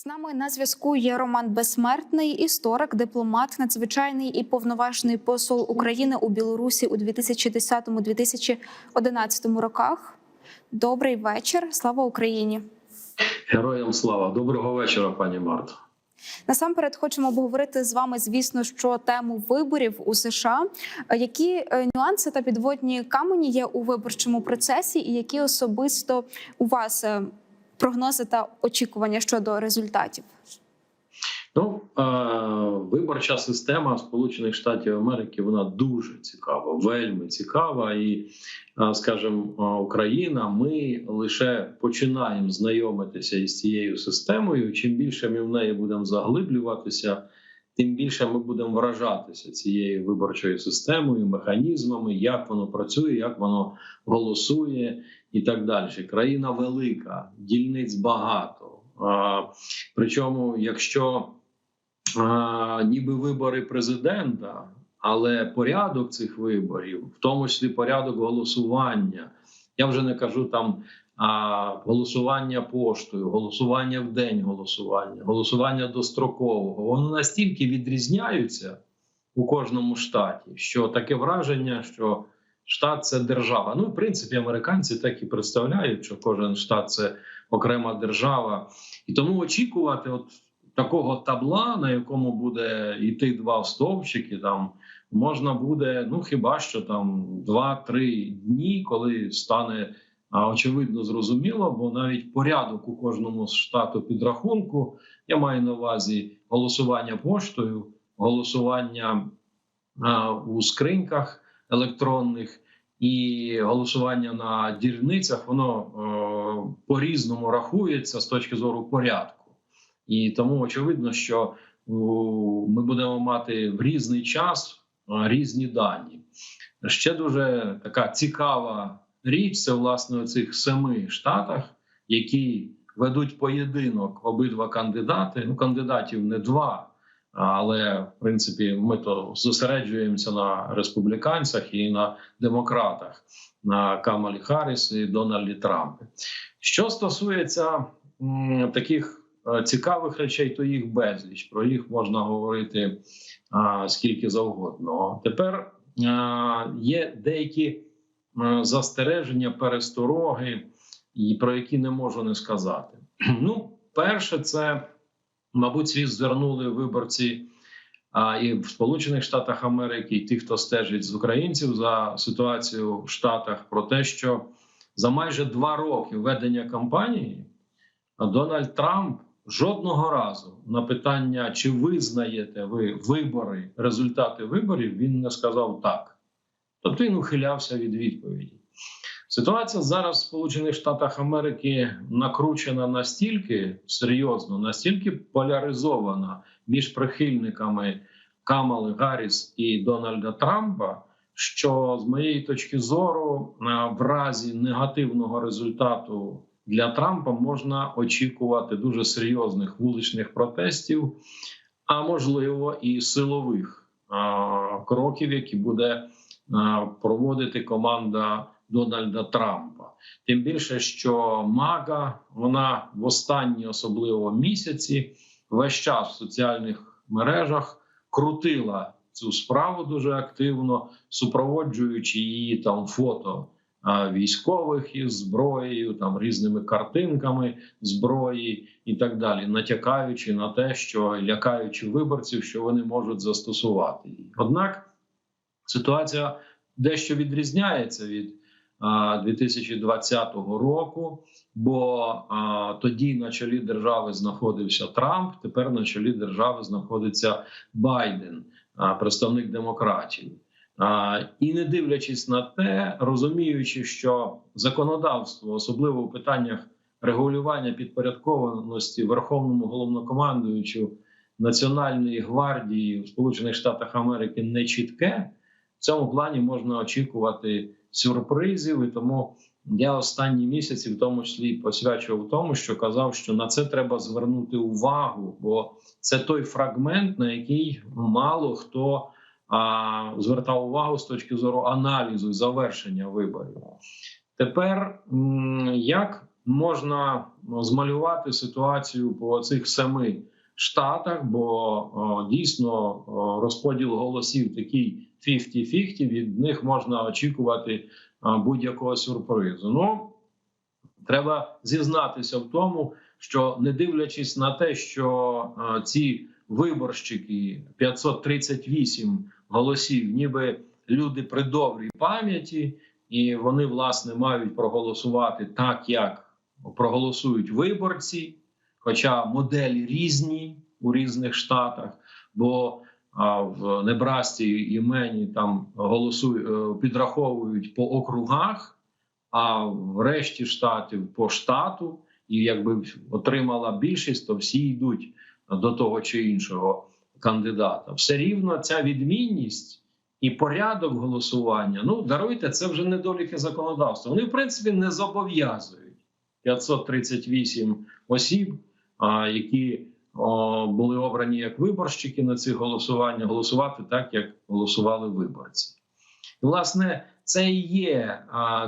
З нами на зв'язку є Роман Безсмертний, історик, дипломат, надзвичайний і повноважний посол України у Білорусі у 2010-2011 роках. Добрий вечір. Слава Україні! Героям слава, доброго вечора, пані Марто. Насамперед хочемо обговорити з вами, звісно, що тему виборів у США. Які е, нюанси та підводні камені є у виборчому процесі, і які особисто у вас е, прогнози та очікування щодо результатів? Ну е, виборча система Сполучених Штатів Америки вона дуже цікава, вельми цікава. І, е, скажімо, е, Україна, ми лише починаємо знайомитися із цією системою. Чим більше ми в неї будемо заглиблюватися, тим більше ми будемо вражатися цією виборчою системою, механізмами, як воно працює, як воно голосує і так далі. Країна велика, дільниць багато. А, причому, якщо а, ніби вибори президента, але порядок цих виборів, в тому числі порядок голосування, я вже не кажу там а, голосування поштою, голосування в день голосування, голосування дострокового, воно настільки відрізняються у кожному штаті, що таке враження, що штат це держава. Ну, в принципі, американці так і представляють, що кожен штат це окрема держава, і тому очікувати от такого табла, на якому буде йти два стовпчики, там можна буде, ну хіба що там два-три дні, коли стане очевидно зрозуміло, бо навіть порядок у кожному з штату підрахунку я маю на увазі голосування поштою, голосування у скриньках електронних. І голосування на дільницях воно е, по-різному рахується з точки зору порядку, і тому очевидно, що ми будемо мати в різний час е, різні дані. Ще дуже така цікава річ це власне у цих семи штатах, які ведуть поєдинок обидва кандидати. Ну, кандидатів не два. Але в принципі ми то зосереджуємося на республіканцях і на демократах, на Камалі Харріс і Дональді Трампі. Що стосується таких е, цікавих речей, то їх безліч. Про їх можна говорити а, скільки завгодно. Тепер а, є деякі а, застереження, перестороги, і про які не можу не сказати. Ну, перше, це. Мабуть, світ звернули виборці а, і в Сполучених Штатах Америки, і ті, хто стежить з українців за ситуацію в Штатах, про те, що за майже два роки ведення кампанії Дональд Трамп жодного разу на питання, чи визнаєте ви вибори, результати виборів, він не сказав так. Тобто він ухилявся від відповіді. Ситуація зараз в Сполучених Штатах Америки накручена настільки серйозно, настільки поляризована між прихильниками Камали Гарріс і Дональда Трампа, що з моєї точки зору, в разі негативного результату для Трампа можна очікувати дуже серйозних вуличних протестів, а можливо і силових кроків, які буде проводити команда. Дональда Трампа, тим більше, що Мага вона в останні особливо місяці весь час в соціальних мережах крутила цю справу дуже активно, супроводжуючи її там фото військових із зброєю, там різними картинками зброї і так далі, натякаючи на те, що лякаючи виборців, що вони можуть застосувати її. Однак ситуація дещо відрізняється від. 2020 року, бо а, тоді на чолі держави знаходився Трамп. Тепер на чолі держави знаходиться Байден, а, представник демократів. А, і не дивлячись на те, розуміючи, що законодавство, особливо в питаннях регулювання підпорядкованості верховному головнокомандуючу Національної гвардії в Сполучених Штатах Америки не чітке, в цьому плані можна очікувати сюрпризів, і тому я останні місяці, в тому числі, посвячував тому, що казав, що на це треба звернути увагу, бо це той фрагмент, на який мало хто а, звертав увагу з точки зору аналізу і завершення виборів. Тепер як можна змалювати ситуацію по цих семи штатах, бо дійсно розподіл голосів такий 50-50, від них можна очікувати будь-якого сюрпризу. Ну треба зізнатися в тому, що не дивлячись на те, що ці виборщики 538 голосів, ніби люди при добрій пам'яті, і вони власне мають проголосувати так, як проголосують виборці, хоча моделі різні у різних штатах. Бо в Небрасті і Мені там голосують підраховують по округах, а в решті штатів по штату. І якби отримала більшість, то всі йдуть до того чи іншого кандидата. Все рівно ця відмінність і порядок голосування. Ну даруйте, це вже недоліки законодавства. Вони в принципі не зобов'язують 538 осіб, які були обрані як виборщики на цих голосуваннях, голосувати так, як голосували виборці. І, власне, це і є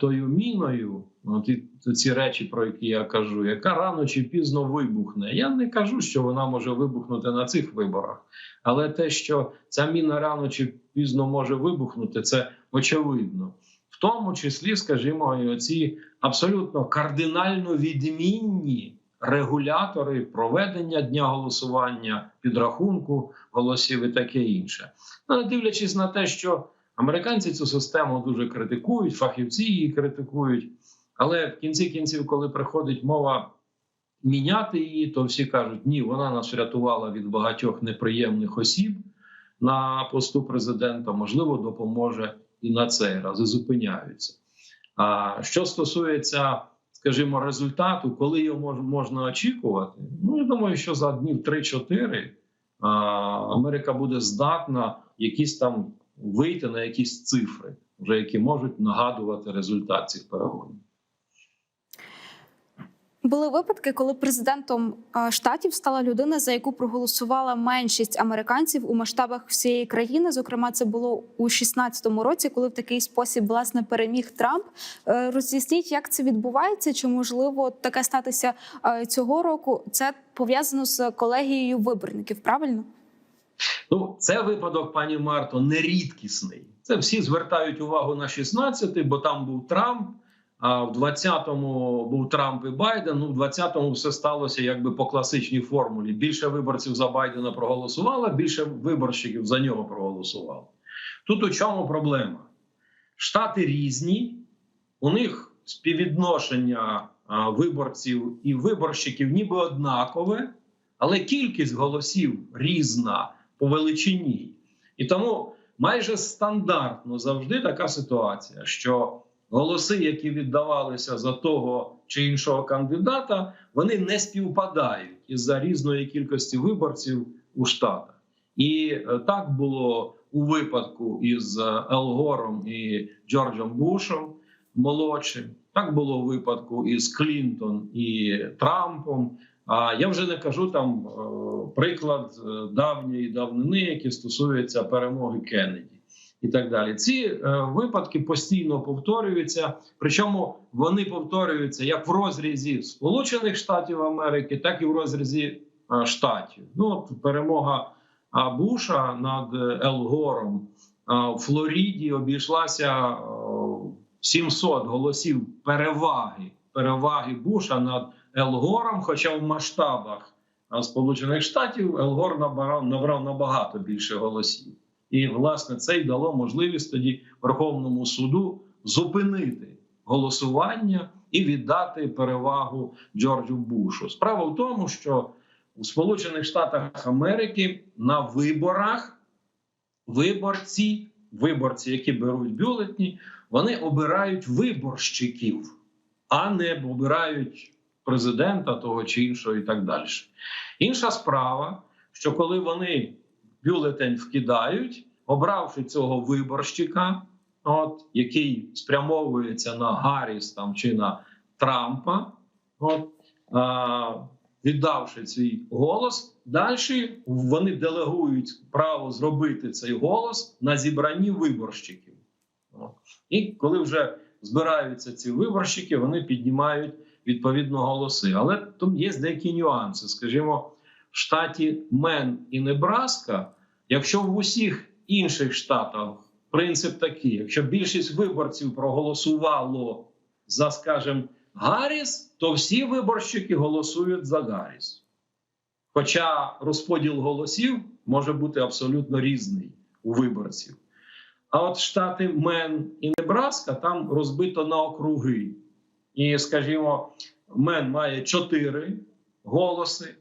тою міною, от і ці речі, про які я кажу, яка рано чи пізно вибухне. Я не кажу, що вона може вибухнути на цих виборах, але те, що ця міна рано чи пізно може вибухнути, це очевидно. В тому числі, скажімо, і оці абсолютно кардинально відмінні регулятори проведення дня голосування, підрахунку голосів і таке інше. Ну, не дивлячись на те, що американці цю систему дуже критикують, фахівці її критикують. Але в кінці кінців, коли приходить мова міняти її, то всі кажуть, ні, вона нас врятувала від багатьох неприємних осіб на посту президента, можливо, допоможе і на цей раз і зупиняються. А що стосується, скажімо, результату, коли його можна очікувати, ну я думаю, що за днів 3-4 Америка буде здатна якісь там вийти на якісь цифри, вже які можуть нагадувати результат цих перегонів. Були випадки, коли президентом штатів стала людина, за яку проголосувала меншість американців у масштабах всієї країни. Зокрема, це було у 16-му році, коли в такий спосіб власне переміг Трамп. Е, Роз'ясніть, як це відбувається, чи можливо таке статися е, цього року? Це пов'язано з колегією виборників, правильно? Ну, це випадок, пані Марто, нерідкісний. Це всі звертають увагу на 16-й, бо там був Трамп. А в 20-му був Трамп і Байден. Ну, в 20-му все сталося якби по класичній формулі. Більше виборців за Байдена проголосувало, більше виборщиків за нього проголосувало. Тут у чому проблема? Штати різні, у них співвідношення виборців і виборщиків ніби однакове, але кількість голосів різна по величині. І тому майже стандартно завжди така ситуація, що голоси, які віддавалися за того чи іншого кандидата, вони не співпадають із-за різної кількості виборців у штатах. І е, так було у випадку із е, Ел Гором і Джорджем Бушем молодшим. Так було у випадку із Клінтон і Трампом. А я вже не кажу там е, приклад давньої давнини, які стосуються перемоги Кеннеді і так далі. Ці е, випадки постійно повторюються, причому вони повторюються як в розрізі Сполучених Штатів Америки, так і в розрізі е, штатів. Ну от перемога е, Буша над е, в Флориді обійшлася е, 700 голосів переваги переваги Буша над Ел Гором, хоча в масштабах е, Сполучених Штатів Ел Гор набрав, набрав набагато більше голосів. І власне це й дало можливість тоді Верховному суду зупинити голосування і віддати перевагу Джорджу Бушу. Справа в тому, що у Сполучених Штатах Америки на виборах виборці, виборці, які беруть бюлетні, вони обирають виборщиків, а не обирають президента того чи іншого, і так далі. Інша справа, що коли вони бюлетень вкидають, обравши цього виборщика, от який спрямовується на Гарріс там чи на Трампа, от а, віддавши свій голос, далі вони делегують право зробити цей голос на зібранні виборщиків. От. І коли вже збираються ці виборщики, вони піднімають відповідно голоси. Але тут є деякі нюанси. Скажімо, штаті Мен і Небраска, якщо в усіх інших штатах принцип такий: якщо більшість виборців проголосувало за, скажімо, Гарріс, то всі виборщики голосують за Гарріс. Хоча розподіл голосів може бути абсолютно різний у виборців. А от штати Мен і Небраска там розбито на округи. І, скажімо, Мен має чотири голоси,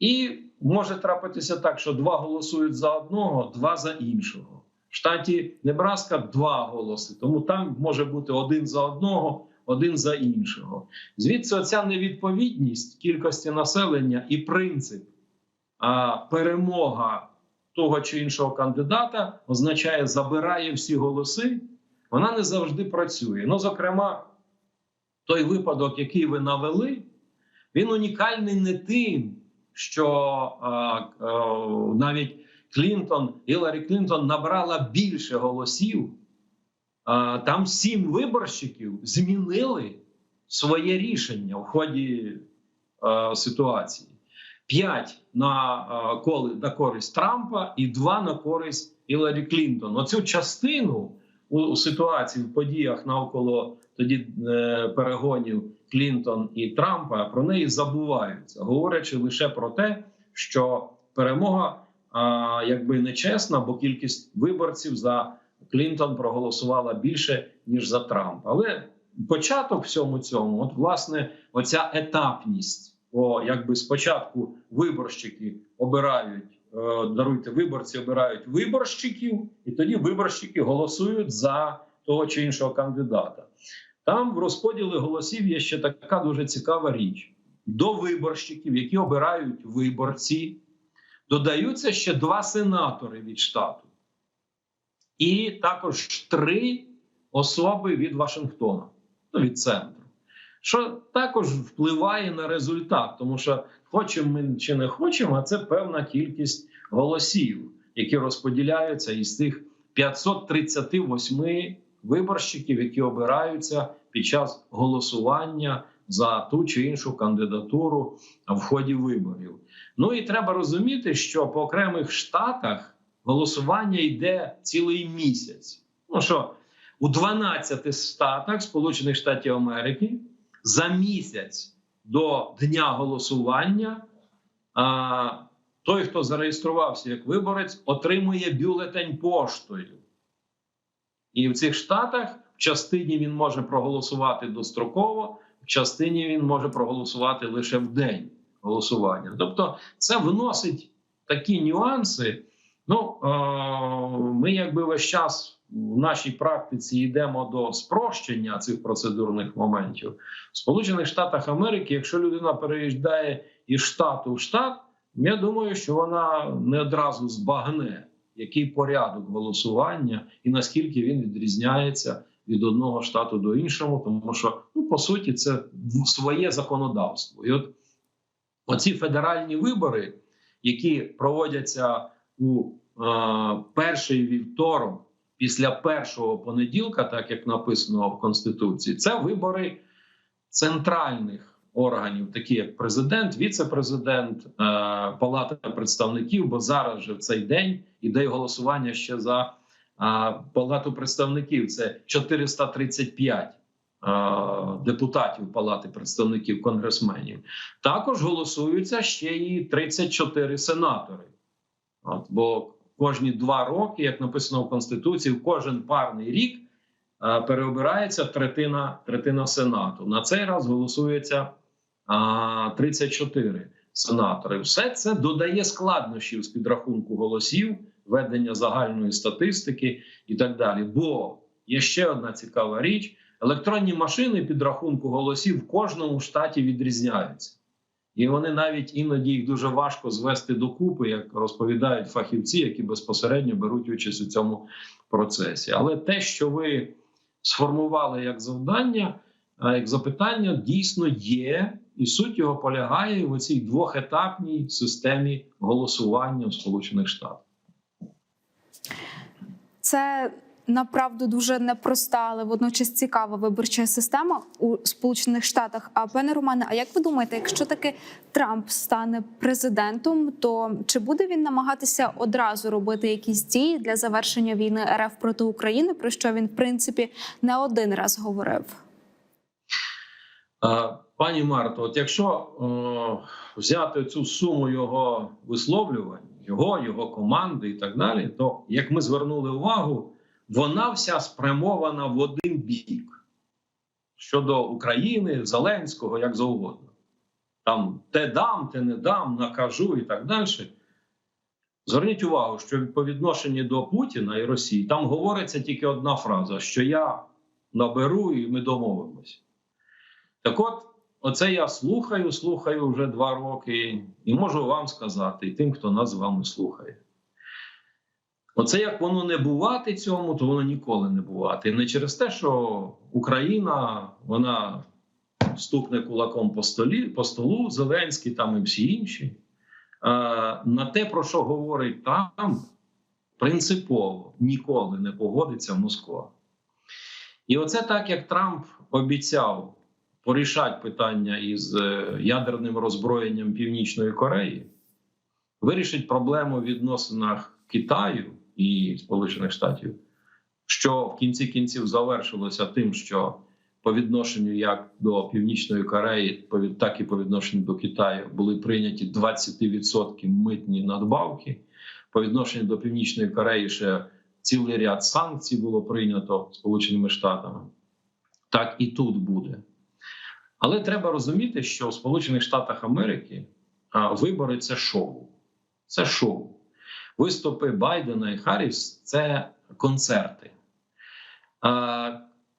і може трапитися так, що два голосують за одного, два за іншого. В штаті Небраска два голоси, тому там може бути один за одного, один за іншого. Звідси оця невідповідність кількості населення і принцип а, перемога того чи іншого кандидата означає забирає всі голоси. Вона не завжди працює. Ну, зокрема, той випадок, який ви навели, він унікальний не тим, що а, а, навіть Клінтон, Гіларі Клінтон набрала більше голосів. А, там сім виборщиків змінили своє рішення в ході а, ситуації. П'ять на коли на користь Трампа і два на користь Гіларі Клінтон. Оцю частину у, у ситуації в подіях навколо тоді е, перегонів Клінтон і Трампа про неї забуваються, говорячи лише про те, що перемога а, якби нечесна, бо кількість виборців за Клінтон проголосувала більше ніж за Трампа. Але початок всьому цьому, от власне, оця етапність. Бо якби спочатку виборщики обирають, е, даруйте виборці, обирають виборщиків, і тоді виборщики голосують за того чи іншого кандидата. Там в розподілі голосів є ще така дуже цікава річ: до виборщиків, які обирають виборці, додаються ще два сенатори від штату, і також три особи від Вашингтона, ну, від центру. Що також впливає на результат, тому що хочемо ми чи не хочемо, а це певна кількість голосів, які розподіляються із тих 538 виборщиків, які обираються під час голосування за ту чи іншу кандидатуру в ході виборів. Ну і треба розуміти, що по окремих штатах голосування йде цілий місяць. Ну що у 12 штатах Сполучених Штатів Америки за місяць до дня голосування а, той, хто зареєструвався як виборець, отримує бюлетень поштою. І в цих штатах в частині він може проголосувати достроково, в частині він може проголосувати лише в день голосування. Тобто, це вносить такі нюанси. Ну, е ми якби весь час в нашій практиці йдемо до спрощення цих процедурних моментів. В Сполучених Штатах Америки, якщо людина переїжджає із штату в штат, я думаю, що вона не одразу збагне, який порядок голосування і наскільки він відрізняється від одного штату до іншого, тому що ну по суті це своє законодавство. І от оці федеральні вибори, які проводяться у е, перший вівторок після першого понеділка, так як написано в Конституції, це вибори центральних органів, такі як президент, віце-президент, е, Палата представників. Бо зараз же в цей день іде голосування ще за Палату представників. Це 435 е, депутатів Палати представників конгресменів. Також голосуються ще і 34 сенатори. От, бо кожні два роки, як написано в Конституції, в кожен парний рік переобирається третина третина Сенату. На цей раз голосується а, 34 сенатори. Все це додає складнощів з підрахунку голосів, ведення загальної статистики і так далі. Бо є ще одна цікава річ: електронні машини підрахунку голосів в кожному штаті відрізняються. І вони навіть іноді їх дуже важко звести докупи, як розповідають фахівці, які безпосередньо беруть участь у цьому процесі. Але те, що ви сформували як завдання, як запитання, дійсно є, і суть його полягає в цій двохетапній системі голосування в Сполучених Штатах. Це направду дуже непроста, але водночас цікава виборча система у Сполучених Штатах. А пане Романе, а як ви думаєте, якщо таки Трамп стане президентом, то чи буде він намагатися одразу робити якісь дії для завершення війни РФ проти України, про що він в принципі не один раз говорив? Е, Пані Марто, от якщо е, взяти цю суму його висловлювань, його, його команди і так далі, то як ми звернули увагу, вона вся спрямована в один бік щодо України, Зеленського, як завгодно. Там те дам, те не дам, накажу і так далі. Зверніть увагу, що по відношенні до Путіна і Росії там говориться тільки одна фраза: що я наберу і ми домовимося. Так от, оце я слухаю, слухаю вже два роки, і можу вам сказати, і тим, хто нас з вами слухає. Оце як воно не бувати цьому, то воно ніколи не бувати. І не через те, що Україна вона стукне кулаком по столі, по столу, Зеленський там і всі інші. На те, про що говорить Трамп, принципово ніколи не погодиться Москва. І оце так, як Трамп обіцяв порішати питання із е, ядерним роззброєнням Північної Кореї, вирішить проблему в відносинах Китаю і Сполучених Штатів, що в кінці кінців завершилося тим, що по відношенню як до Північної Кореї, так і по відношенню до Китаю були прийняті 20% митні надбавки. По відношенню до Північної Кореї ще цілий ряд санкцій було прийнято Сполученими Штатами. Так і тут буде. Але треба розуміти, що в Сполучених Штатах Америки вибори це шоу. Це шоу. Виступи Байдена і Харріс – це концерти.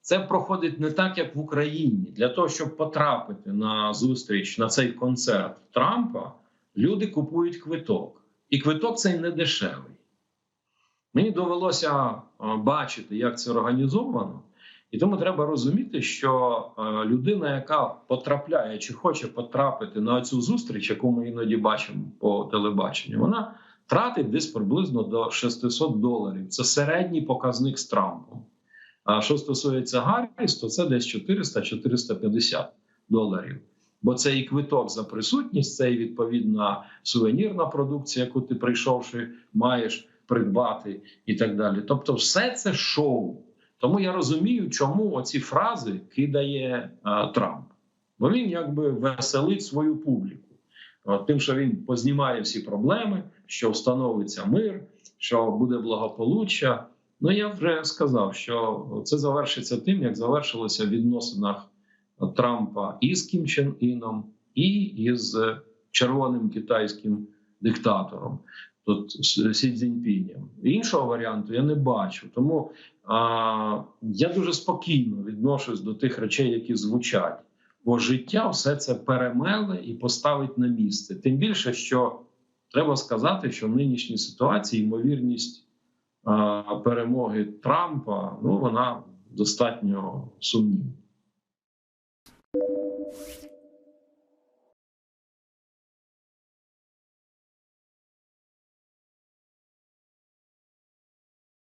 Це проходить не так, як в Україні. Для того, щоб потрапити на зустріч на цей концерт Трампа, люди купують квиток. І квиток цей не дешевий. Мені довелося бачити, як це організовано. І тому треба розуміти, що е, людина, яка потрапляє чи хоче потрапити на цю зустріч, яку ми іноді бачимо по телебаченню, вона тратить десь приблизно до 600 доларів. Це середній показник з Трампом. А що стосується Гарріс, то це десь 400-450 доларів. Бо це і квиток за присутність, це і відповідна сувенірна продукція, яку ти прийшовши, маєш придбати, і так далі. Тобто, все це шоу. Тому я розумію, чому оці фрази кидає а, Трамп. Бо він якби веселить свою публіку. От, тим, що він познімає всі проблеми, що встановиться мир, що буде благополуччя. Ну я вже сказав, що це завершиться тим, як завершилося в відносинах Трампа і з Кім Чен Іном, і із червоним китайським диктатором. Тут Сі Цзіньпінем. Іншого варіанту я не бачу. Тому а, я дуже спокійно відношусь до тих речей, які звучать. Бо життя все це перемеле і поставить на місце. Тим більше, що треба сказати, що в нинішній ситуації ймовірність а, перемоги Трампа ну вона достатньо сумнівна.